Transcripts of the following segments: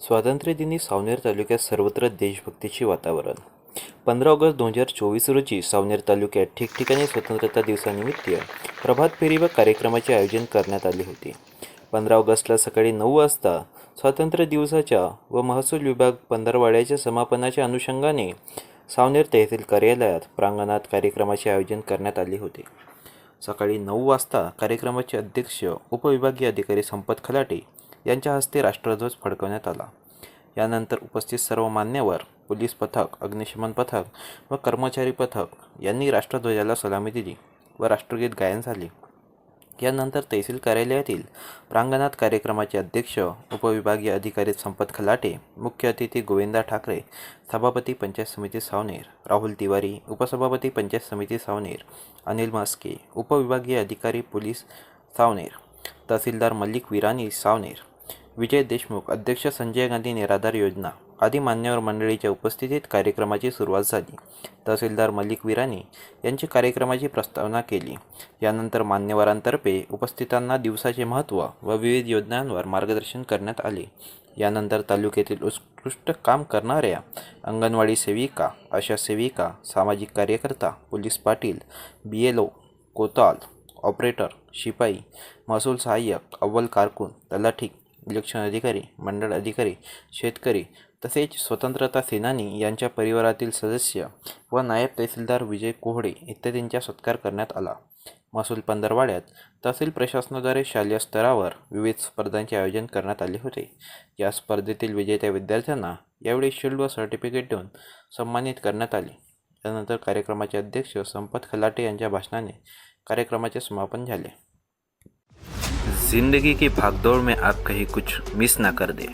स्वातंत्र्यदिनी सावनेर तालुक्यात सर्वत्र देशभक्तीचे वातावरण. पंधरा ऑगस्ट दोन हजार चोवीस रोजी सावनेर तालुक्यात ठिकठिकाणी स्वतंत्रता दिवसानिमित्त प्रभात फेरी व कार्यक्रमाचे आयोजन करण्यात आले होते. पंधरा ऑगस्टला सकाळी नऊ वाजता स्वातंत्र्य दिवसाच्या व महसूल विभाग पंधरवाड्याच्या समापनाच्या अनुषंगाने सावनेर तहसील कार्यालयात प्रांगणात कार्यक्रमाचे आयोजन करण्यात आले होते. सकाळी नऊ वाजता कार्यक्रमाचे अध्यक्ष उपविभागीय अधिकारी संपत खलाटे यांच्या हस्ते राष्ट्रध्वज फडकवण्यात आला. यानंतर उपस्थित सर्व मान्यवर पोलीस पथक अग्निशमन पथक व कर्मचारी पथक यांनी राष्ट्रध्वजाला सलामी दिली व राष्ट्रगीत गायन झाले. यानंतर तहसील कार्यालयातील प्रांगणात कार्यक्रमाचे अध्यक्ष उपविभागीय अधिकारी संपत खलाटे मुख्य अतिथी गोविंदा ठाकरे सभापती पंचायत समिती सावनेर राहुल तिवारी उपसभापती पंचायत समिती सावनेर अनिल मास्के उपविभागीय अधिकारी पोलीस सावनेर तहसीलदार मल्लिक विरानी सावनेर विजय देशमुख अध्यक्ष संजय गांधी निराधार योजना आदी मान्यवर मंडळीच्या उपस्थितीत कार्यक्रमाची सुरुवात झाली. तहसीलदार मलिक विराणी यांची कार्यक्रमाची प्रस्तावना केली. यानंतर मान्यवरांतर्फे उपस्थितांना दिवसाचे महत्त्व व विविध योजनांवर मार्गदर्शन करण्यात आले. यानंतर तालुक्यातील उत्कृष्ट काम करणाऱ्या अंगणवाडी सेविका आशा सेविका सामाजिक कार्यकर्ता police Patil B L O कोताल operator शिपाई महसूल सहाय्यक अव्वल कारकून तलाठी इलेक्शन अधिकारी मंडळ अधिकारी शेतकरी तसेच स्वतंत्रता सेनानी यांच्या परिवारातील सदस्य व नायब तहसीलदार विजय कोहडे इत्यादींचा सत्कार करण्यात आला. महसूल पंधरवाड्यात तहसील प्रशासनाद्वारे शालेय स्तरावर विविध स्पर्धांचे आयोजन करण्यात आले होते. या स्पर्धेतील विजेत्या विद्यार्थ्यांना यावेळी शिल्ड व सर्टिफिकेट देऊन सन्मानित करण्यात आले. त्यानंतर कार्यक्रमाचे अध्यक्ष संपत खलाटे यांच्या भाषणाने कार्यक्रमाचे समापन झाले. जिंदगी की भागदौड़ में आप कहीं कुछ मिस ना कर दें।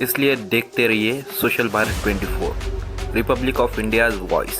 इसलिए देखते रहिए social Bharat 24 republic of India's voice